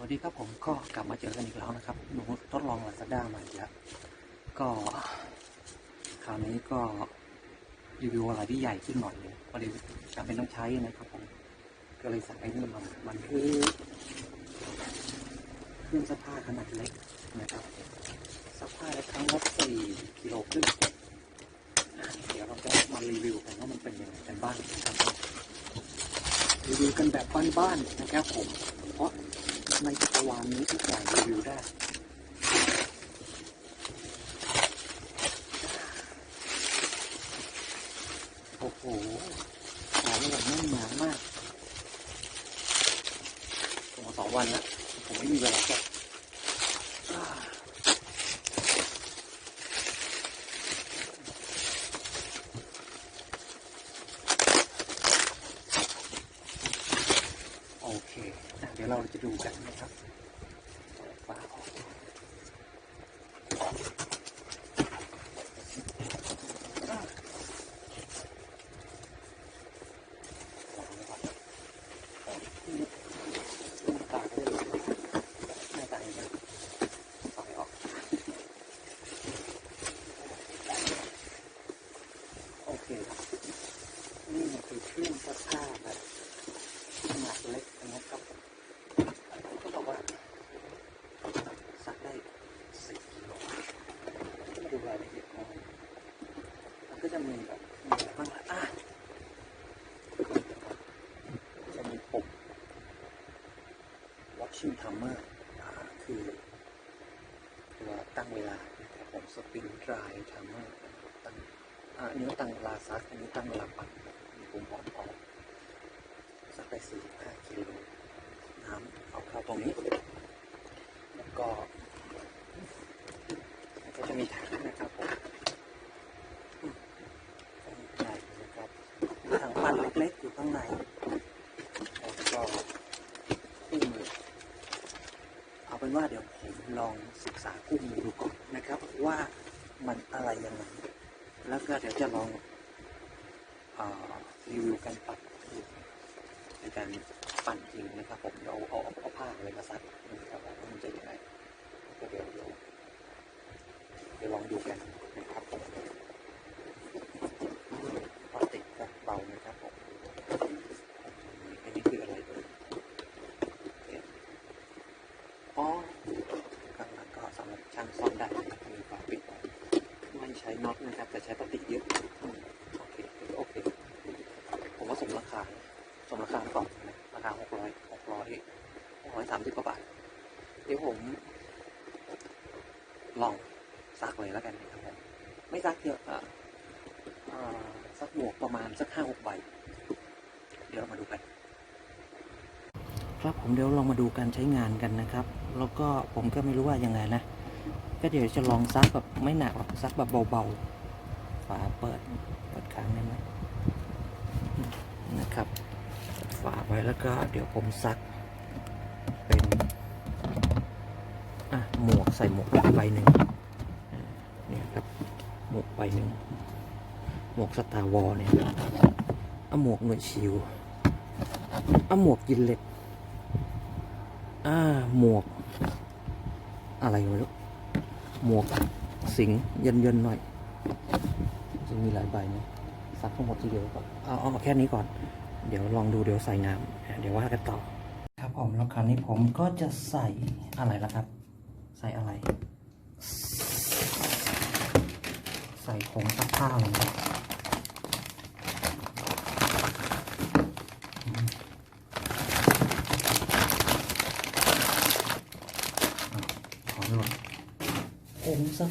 วัสดีครับผมก็กลับมาเจอกันอีกแล้วนะครับหนูทดลองลาซาด้ามาอีกแล้วก็คราวนี้ก็รีวิวอะไรที่ใหญ่ขึ้นหน่อยเลยพอดีจำเป็นต้องใช้นะครับผมก็เลยสั่งไอ้นี่มามันคือเครื่องซักผ้าขนาดเล็กนะครับซักผ้าได้ครั้งละสี่กิโลครึ่งเดี๋ยวเราจะมารีวิวกันว่ามันเป็นยังไงกันบ้างนะครับรีวิวกันแบบบ้านๆนะครับผมเพราะ ในจักรวาลนี้ทุกอย่างรีวิวได้ โอ้โหขายแบบแน่นหนามากผมมาสองวันแล้ว ผมไม่มีเวลาแกะอ่าโอเคอะเดี๋ยวเราจะดูกันนะครับเปิดฝาออกอะ ตาก็จะหน้าตาอย่างนี้ปล่อยออกโอเคครับนี่มันคือเครื่องซักผ้าแบบขนาดเล็กนะครับก็บอกว่าซักได้สิบกิโลก็มา ดูรายละเอียดของมันมันก็จะมีแบบมีอะไรบ้างอะจะมีปุ่ม watching timer อ่าคือตัวตั้งเวลานะครับผม spin dry timer ตั้งอ่าอันนี้ตั้งเวลาซักอันนี้ตั้งเวลาปั่นมีปุ่มออนออฟซักได้45กิโลน้ำเอาเข้าตรงนี้ แล้วก็แล้วก็จะมีถังนะครับผมอืมใหญ่นะครับมีถังปั่นเล็กๆอยู่ข้างในแล้วก็คู่มือเอาเป็นว่าเดี๋ยวผมลองศึกษาคู่มือดูก่อนนะครับ ว่ามันอะไรยังไงแล้วก็เดี๋ยวจะลองอรีวิวการปัดในการปั่นจริงนะครับผมเดี๋ยวเอาเอาเอาผ้าอะไรมาซักนะครับว่ามันจะยังไงก็เดี๋ยวเดี๋ยวเดี๋ยวลองดูกันนะครับผมพลาสติกเบานะครับผมอันนี้คืออะไรเอ่ย อ๋อข้างหลังก็สำหรับช่างซ่อมได้มีฝาปิดไม่ใช้น็อตนะครับ แต่ใช้พลาสติกเยอะโอเคโอเค ผมว่าสมราคา สมราคาก่อนะราคาหกร้อยหกร้อยหกร้อยสามสิบกว่าบาท เดี๋ยวผม ลองซักเลยแล้วกันนะครับผมไม่ซักเยอะอะอ่าซักหมวกประมาณสักห้าหกใบ เดี๋ยวเรามาดูกันครับผมเดี๋ยวลองมาดูการใช้งานกันนะครับ แล้วก็ผมก็ไม่รู้ว่ายังไงนะ ก็เดี๋ยวจะลองซักแบบไม่หนักหรอกซักแบบเบาๆฝาเปิดเปิดค้างได้ไหมนะครับฝาไว้แล้วก็เดี๋ยวผมซัก เป็นอะหมวกใส่หมวกใบหนึ่งเนี่ยครับหมวกใบหนึ่งหมวกสตาร์วอลเนี่ยเอาหมวกหน่วยชิวเอาหมวกยินเล็ตอ่าหมวกอะไรไม่รู้ หมวกสิงเย็นเย็นๆหน่อยจะมีหลายใบนะซักทั้งหมดทีเดียวก็เอาเอาแค่นี้ก่อน เดี๋ยวลองดูเดี๋ยวใส่น้ำเดี๋ยวว่ากันต่อ ครับผมแล้วคราวนี้ผมก็จะใส่อะไรล่ะครับ ใส่อะไร ใส่ผงซักผ้าลงไปขอหน่อย ผงซั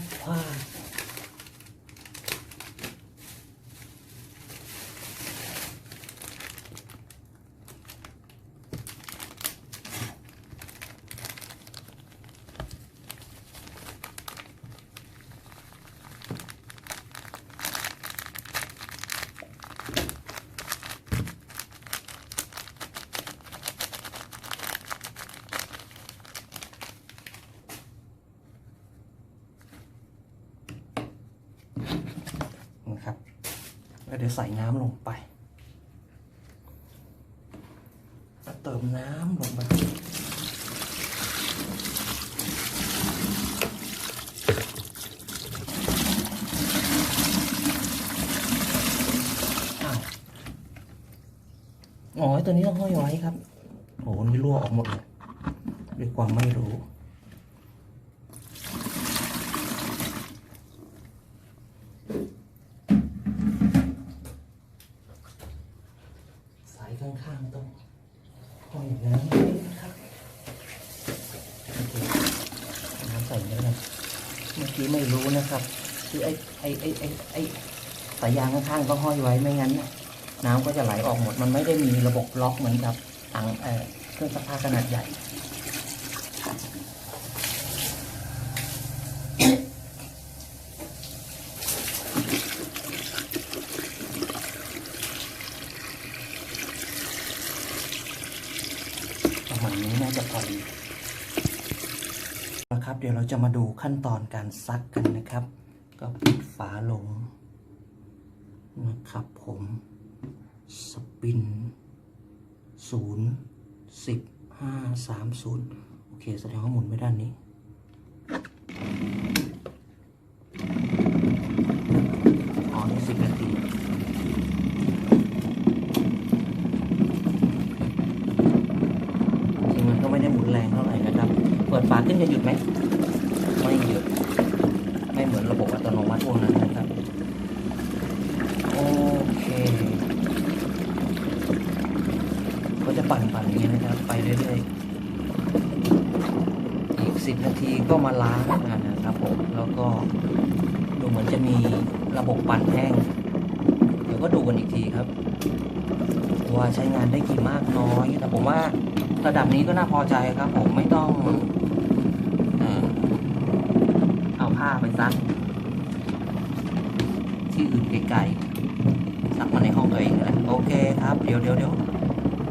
แล้วเดี๋ยวใส่น้ำลงไปเติมน้ำลงไปอ๋อตัวนี้ต้องห้อยไว้ครับโโหนี่รั่วออกหมดเลยด้วยความไม่รู้ ส่เยอะเลยเมื่อกี้ไม่รู้นะครับ คือไอ้ไอ้ไอ้ไอ้ไอ้สายยางข้างๆต้องห้อยไว้ไม่งั้นเนี่ยน้ำก็จะไหลออกหมด มันไม่ได้มีระบบล็อกเหมือนกับถังเอ่อเครื่องซักผ้าขนาดใหญ่ประมาณนี้น่าจะพอดี นะครับ เดี๋ยวเราจะมาดูขั้นตอนการซักกันนะครับ ก็ปิดฝาลงนะครับผมสปินศูนย์สิบห้าสามศูนย์โอเค แสดงว่าหมุนไปด้านนี้ อ๋อนี่สิบนาที จริงมันก็ไม่ได้หมุนแรงเท่าไหร่นะครับ เปิดฝาขึ้นจะหยุดไหมไม่หยุด ไม่เหมือนระบบอัตโนมัติพวกนั้นนะครับ โอเคก็จะปั่นปั่นอย่างนี้นะครับ ไปเรื่อยๆ อีกสิบนาทีก็มาล้างนะครับผม แล้วก็ดูเหมือนจะมีระบบปั่นแห้ง เดี๋ยวก็ดูกันอีกทีครับ ว่าใช้งานได้กี่มากน้อย แต่ผมว่าระดับนี้ก็น่าพอใจครับผมไม่ต้องเอ่อเอาไปซักที่อื่นไกลๆซักมาในห้องตัวเองเลยโอเคครับ เดี๋ยวเดี๋ยวเดี๋ยว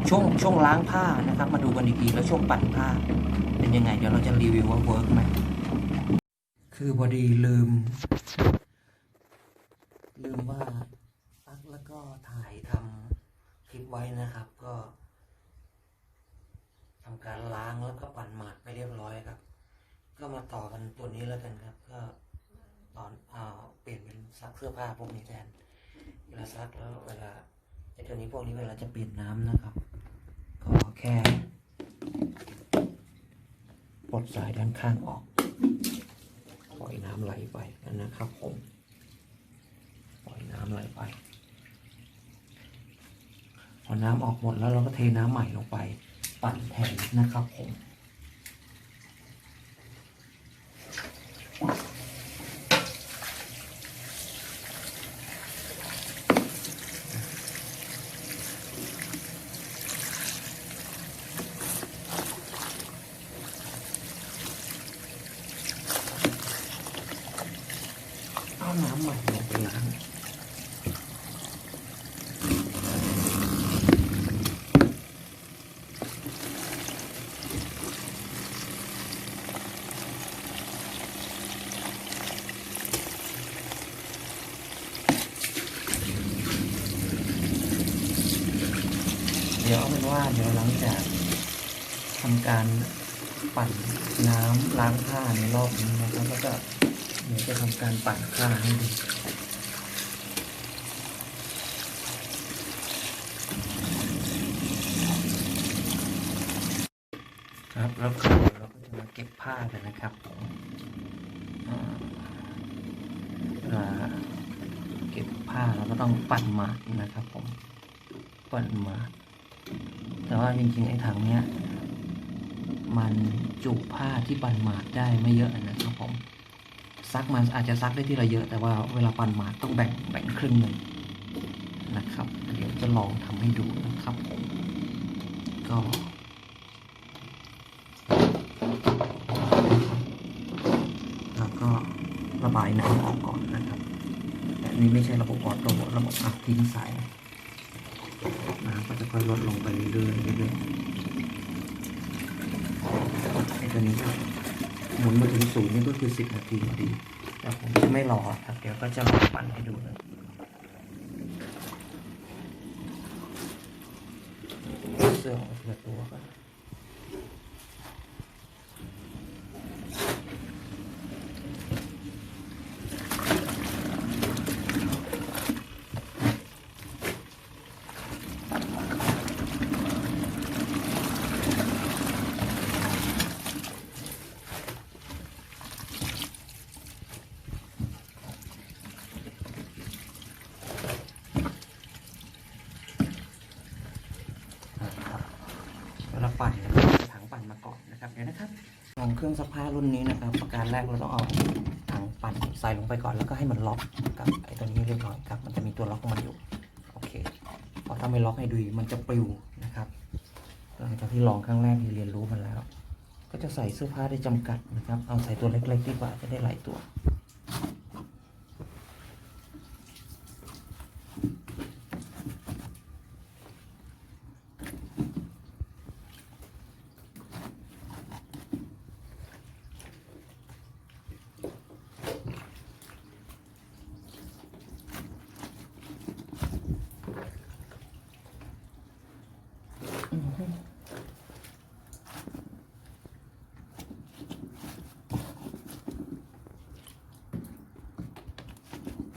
ช่วงช่วงล้างผ้านะครับ มาดูกันอีกทีแล้วช่วงปั่นผ้า เป็นยังไง เดี๋ยวเราจะรีวิวว่าเวิร์กไหมคือพอดีลืม ลืมว่าซักแล้วก็ถ่ายทำคลิปไว้นะครับ ก็ทำการล้างแล้วก็ปั่นหมาดไปเรียบร้อย ก็มาต่อกันตัวนี้แล้วกันครับ ก็ตอนเอาเปลี่ยนเป็นซักเสื้อผ้าพวกนี้แทน เวลาซักแล้วเวลาไอ้ตัวนี้พวกนี้เวลาจะเปลี่ยนน้ำนะครับ ก็แค่ปลดสายด้านข้างออก ปล่อยน้ำไหลไปนะครับผม ปล่อยน้ำไหลไป พอน้ำออกหมดแล้วเราก็เทน้ำใหม่ลงไป ปั่นแทนนะครับผม เอาน้ำใหม่ลงไปล้างเดี๋ยวเอาเป็นว่าเดี๋ยวหลังจากทำการ ปั่นน้ำล้างผ้าในรอบนี้นะครับ แล้วก็เดี๋ยวจะทำการปั่นผ้าให้ดูครับแล้วเดี๋ยวเราก็จะมาเก็บผ้ากันนะครับเวลาเก็บผ้าเราก็ต้องปั่นหมาดนะครับผมปั่นหมาดแต่ว่าจริงๆไอ้ถังเนี้ย มันจุผ้าที่ปั่นหมาดได้ไม่เยอะนะครับผมซักมันอาจจะซักได้ที่ละเยอะ แต่ว่าเวลาปั่นหมาดต้องแบ่งแบ่งครึ่งหนึ่งนะครับ เดี๋ยวจะลองทำให้ดูนะครับผมก็แล้วก็ระบายน้ำออกก่อนนะครับแต่นนี้ไม่ใช่ระบบออโต้ระบบอัพทิ้งสายน้ำก็จะค่อยลดลงไปเรื่อยๆ ตัวนี้ก็หมุนมาถึงศูนย์นี่ก็คือสิบนาทีพอดีแต่ผมจะไม่รอครับ เดี๋ยวก็จะลองปั่นให้ดูนะเสื้อของเสื้อตัวก่อน เดี๋ยวนะครับลอง เครื่องซักผ้ารุ่นนี้นะครับประการแรกเราต้องเอาถังปั่นใส่ลงไปก่อนแล้วก็ให้มันล็อกกับไอ้ตัวนี้เรียบร้อยครับมันจะมีตัวล็อกของมันอยู่โอเคพอถ้าไม่ล็อกให้ดีมันจะปลิวนะครับหลังจากที่ลองครั้งแรกที่เรียนรู้มันแล้ว ก็จะใส่เสื้อผ้าได้จำกัดนะครับเอาใส่ตัวเล็ก ๆ ดีกว่าจะได้หลายตัว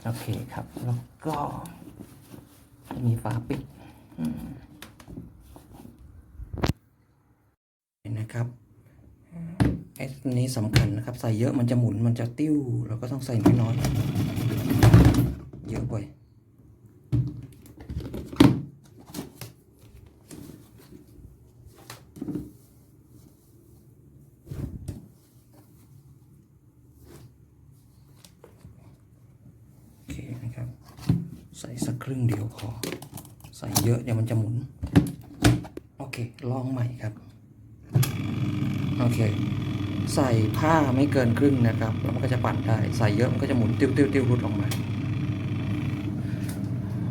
โอเคครับ แล้วก็มีฝาปิดนะครับไอ้นี้สำคัญนะครับ ใส่เยอะมันจะหมุนมันจะติ้ว เราก็ต้องใส่น้อยๆเยอะไปโอเคนะครับ ใส่สักครึ่งเดียวพอ ใส่เยอะเดี๋ยวมันจะหมุน โอเค ลองใหม่ครับ โอเค ใส่ผ้าไม่เกินครึ่งนะครับ แล้วมันก็จะปั่นได้ ใส่เยอะมันก็จะหมุนติ้วติ้วติ้วรุดออกมา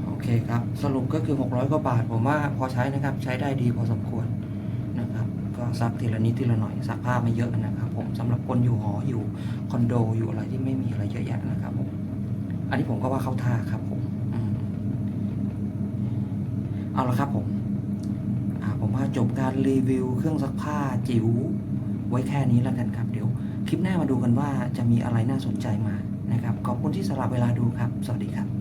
โอเคครับ สรุปก็คือ 600 กว่าบาท ผมว่าพอใช้นะครับ ใช้ได้ดีพอสมควรนะครับ ก็ซักทีละนิดทีละหน่อย ซักผ้าไม่เยอะนะครับ ผมสำหรับคนอยู่หออยู่คอนโดอยู่อะไรที่ไม่มีอะไรเยอะแยะนะครับผม อันนี้ผมก็ว่าเข้าท่าครับผม เอาละครับผมผมว่าจบการรีวิวเครื่องซักผ้าจิ๋วไว้แค่นี้แล้วกันครับ เดี๋ยวคลิปหน้ามาดูกันว่าจะมีอะไรน่าสนใจมานะครับ ขอบคุณที่สละเวลาดูครับ สวัสดีครับ